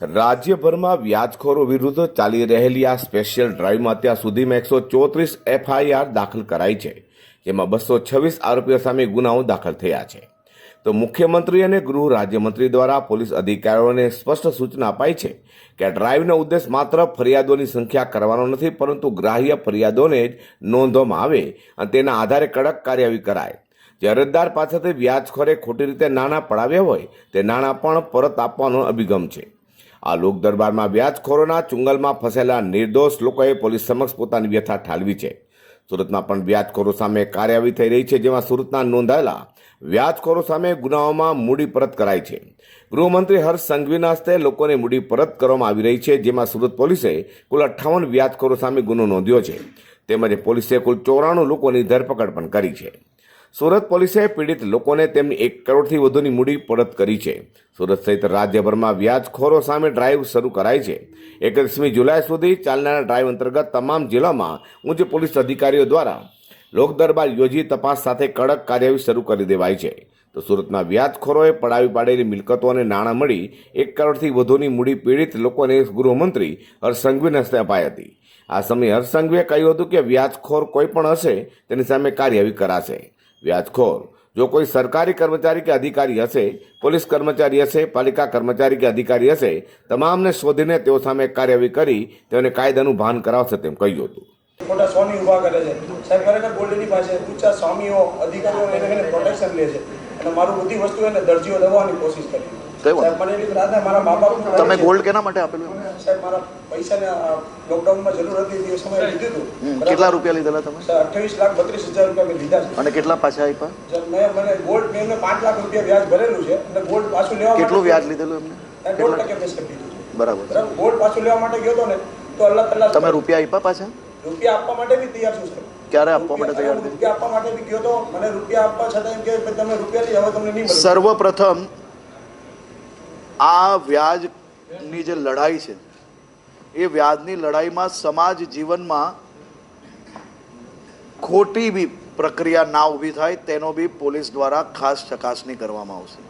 રાજ્યભરમાં વ્યાજખોરો વિરુદ્ધ ચાલી રહેલી આ સ્પેશિયલ ડ્રાઈવમાં અત્યાર સુધીમાં એકસો ચોત્રીસ એફઆઈઆર દાખલ કરાઈ છે, જેમાં બસો છવ્વીસ આરોપીઓ સામે ગુનાઓ દાખલ થયા છે. તો મુખ્યમંત્રી અને ગૃહ રાજ્યમંત્રી દ્વારા પોલીસ અધિકારીઓને સ્પષ્ટ સૂચના અપાઈ છે કે ડ્રાઈવનો ઉદ્દેશ માત્ર ફરિયાદોની સંખ્યા કરવાનો નથી, પરંતુ ગ્રાહ્ય ફરિયાદોને જ નોંધવામાં આવે અને તેના આધારે કડક કાર્યવાહી કરાય. જે અરજદાર પાસેથી વ્યાજખોરે ખોટી રીતે નાણાં પડાવ્યા હોય, તે નાણાં પણ પરત આપવાનો અભિગમ છે. આ લોક દરબારમાં વ્યાજખોરોના ચુંગલમાં ફસેલા નિર્દોષ લોકોએ પોલીસ સમક્ષ પોતાની વ્યથા ઠાલવી છે. સુરતમાં પણ વ્યાજખોરો સામે કાર્યવાહી થઈ રહી છે, જેમાં સુરતના નોંધાયેલા વ્યાજખોરો સામે ગુનાઓમાં મૂડી પરત કરાઈ છે. ગૃહમંત્રી હર્ષ સંઘવીના હસ્તે લોકોને મૂડી પરત કરવામાં આવી રહી છે, જેમાં સુરત પોલીસે કુલ અઠ્ઠાવન વ્યાજખોરો સામે ગુનો નોંધ્યો છે. તેમજ પોલીસે કુલ ચોરાણું લોકોની ધરપકડ પણ કરી છે. સુરત પોલીસે પીડિત લોકોને તેમની એક કરોડથી વધુની મૂડી પરત કરી છે. સુરત સહિત રાજ્યભરમાં વ્યાજખોરો સામે ડ્રાઈવ શરૂ કરાઈ છે. એકત્રીસમી જુલાઈ સુધી ચાલનારા ડ્રાઈવ અંતર્ગત તમામ જિલ્લામાં ઉચ્ચ પોલીસ અધિકારીઓ દ્વારા લોક દરબાર યોજી તપાસ સાથે કડક કાર્યવાહી શરૂ કરી દેવાઈ છે. તો સુરતના વ્યાજખોરોએ પડાવી પાડેલી મિલકતો અને નાણાં મળી એક કરોડથી વધુની મૂડી પીડિત લોકોને ગૃહમંત્રી હર્ષ સંઘવીને હસ્તે અપાઈ હતી. આ સમયે હર્ષ કહ્યું હતું કે વ્યાજખોર કોઈ પણ હશે તેની સામે કાર્યવાહી કરાશે. વ્યાજખોર. જો કોઈ સરકારી કર્મચારી કે અધિકારી હશે પોલીસ કર્મચારી હશે પાલિકા કર્મચારી કે અધિકારી હશે તમામને શોધીને તેઓ સામે કાર્યવાહી કરી તેઓને કાયદાનું ભાન કરાવશે તેમ કહ્યું હતું. મોટા સ્વામી ઊભા કરે છે. સાહેબ ખરેખર ગોલ્ડની પાસે ઊંચા સ્વામીઓ અધિકારીઓ એને એને પ્રોટેક્શન લે છે. અને મારું બધી વસ્તુ એને દરજીઓ દબાવવાની કોશિશ કરી. સાહેબ મને એટલી મારા બાપા તમે ગોલ્ડ કેના માટે આપેલું? સાહેબ મારા પૈસાને લોકડાઉનમાં જરૂર હતી સમયે લીધું હતું. કેટલા રૂપિયા લીધેલા તમે? સાહેબ અઠ્ઠાવીસ લાખ બત્રીસ હજાર રૂપિયા મેં લીધા છે. અને કેટલા પાછા આપ્યા? મેં મને ગોલ્ડ મેં પાંચ લાખ રૂપિયા વ્યાજ ભરેલું છે અને ગોલ્ડ પાછું લેવા કેટલું વ્યાજ લીધેલું એમને? દોઢ ટકે મેં લીધું બરાબર. ગોલ્ડ પાછું લેવા માટે ગયો હતો ને તો અલ્લાહ તલ્લાહ તમે રૂપિયા આપ્યા પાછા? રૂપિયા આપવા માટે બી તૈયાર છું સર ક્યારે આપવા માટે તૈયાર રૂપિયા રૂપિયા આપવા માટે બી ગયો તો મને રૂપિયા આપવા છતાં એમ કે ભાઈ તમે રૂપિયા લઈ હવે તમને નહીં મળે. સર્વપ્રથમ આ વ્યાજની જે લડાઈ છે એ વ્યાજની લડાઈમાં સમાજ જીવનમાં ખોટી બી પ્રક્રિયા ના ઊભી થાય, તેનો બી પોલીસ દ્વારા ખાસ ચકાસણી કરવામાં આવશે.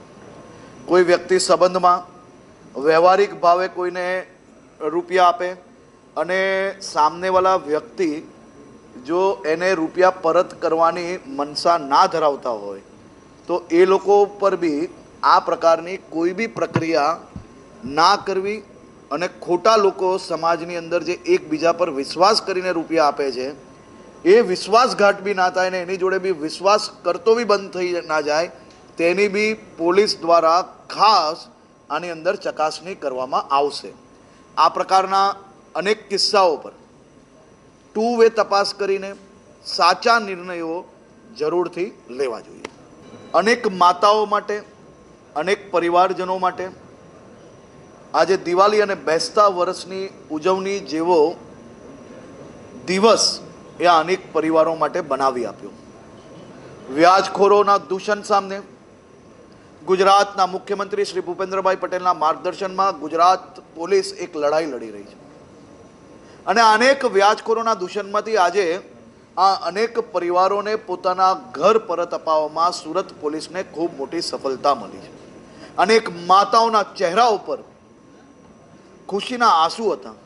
કોઈ વ્યક્તિ સંબંધમાં વ્યવહારિક ભાવે કોઈને રૂપિયા આપે અને સામનેવાળા વ્યક્તિ જો એને રૂપિયા પરત કરવાની મનસા ના ધરાવતા હોય, તો એ લોકો પર બી આ પ્રકારની કોઈ બી પ્રક્રિયા ના કરવી અને ખોટા લોકો સમાજની અંદર જે એકબીજા પર વિશ્વાસ કરીને રૂપિયા આપે છે, એ વિશ્વાસઘાત બી ના થાય ને એની જોડે બી વિશ્વાસ કરતો બી બંધ થઈ ના જાય, તેની બી પોલીસ દ્વારા ખાસ આની અંદર ચકાસણી કરવામાં આવશે. આ પ્રકારના અનેક કિસ્સાઓ પર ટુ વે તપાસ કરીને સાચા નિર્ણયો જરૂરથી લેવા જોઈએ. અનેક માતાઓ માટે, અનેક પરિવારજનો માટે આજે દિવાળી અને બેસતા વર્ષની ઉજવણી જેવો દિવસ એ અનેક પરિવારો માટે બનાવી આપ્યો. વ્યાજખોરોના દૂષણ સામે ગુજરાતના મુખ્યમંત્રી શ્રી ભૂપેન્દ્રભાઈ પટેલના માર્ગદર્શનમાં ગુજરાત પોલીસ એક લડાઈ લડી રહી છે. અને અનેક વ્યાજખોરોના દૂષણમાંથી આજે આ અનેક પરિવારોને પોતાના ઘર પરત અપાવવામાં સુરત પોલીસને ખૂબ મોટી સફળતા મળી છે. અનેક માતાઓના ચહેરા ઉપર ખુશીના આંસુ હતા.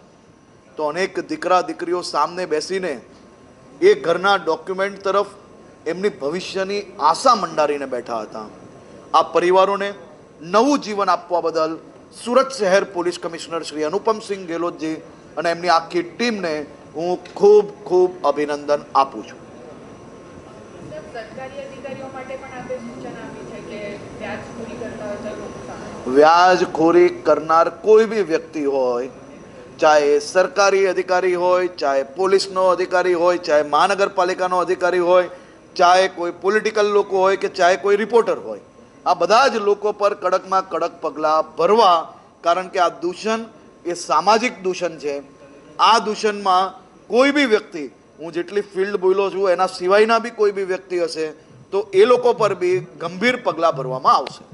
તો અનેક દીકરા દીકરીઓ સામને બેસીને એ ઘરના ડોક્યુમેન્ટ તરફ એમની ભવિષ્યની આશા મંડારીને બેઠા હતા. આ પરિવારોને નવું જીવન આપવા બદલ સુરત શહેર પોલીસ કમિશનર શ્રી અનુપમસિંહ ગેહલોતજી અને એમની આખી ટીમને હું ખૂબ ખૂબ અભિનંદન આપું છું. વ્યાજખોરી કરનાર કોઈ બી વ્યક્તિ હોય, ચાહે સરકારી અધિકારી હોય, ચાહે પોલીસનો અધિકારી હોય, ચાહે મહાનગરપાલિકાનો અધિકારી હોય, ચાહે કોઈ પોલિટિકલ લોકો હોય કે ચાહે કોઈ રિપોર્ટર હોય, આ બધા જ લોકો પર કડકમાં કડક પગલાં ભરવા, કારણ કે આ દૂષણ એ સામાજિક દૂષણ છે. આ દૂષણમાં કોઈ બી વ્યક્તિ હું જેટલી ફિલ્ડ બોલ્યો છું, એના સિવાયના બી કોઈ બી વ્યક્તિ હશે, તો એ લોકો પર બી ગંભીર પગલાં ભરવામાં આવશે.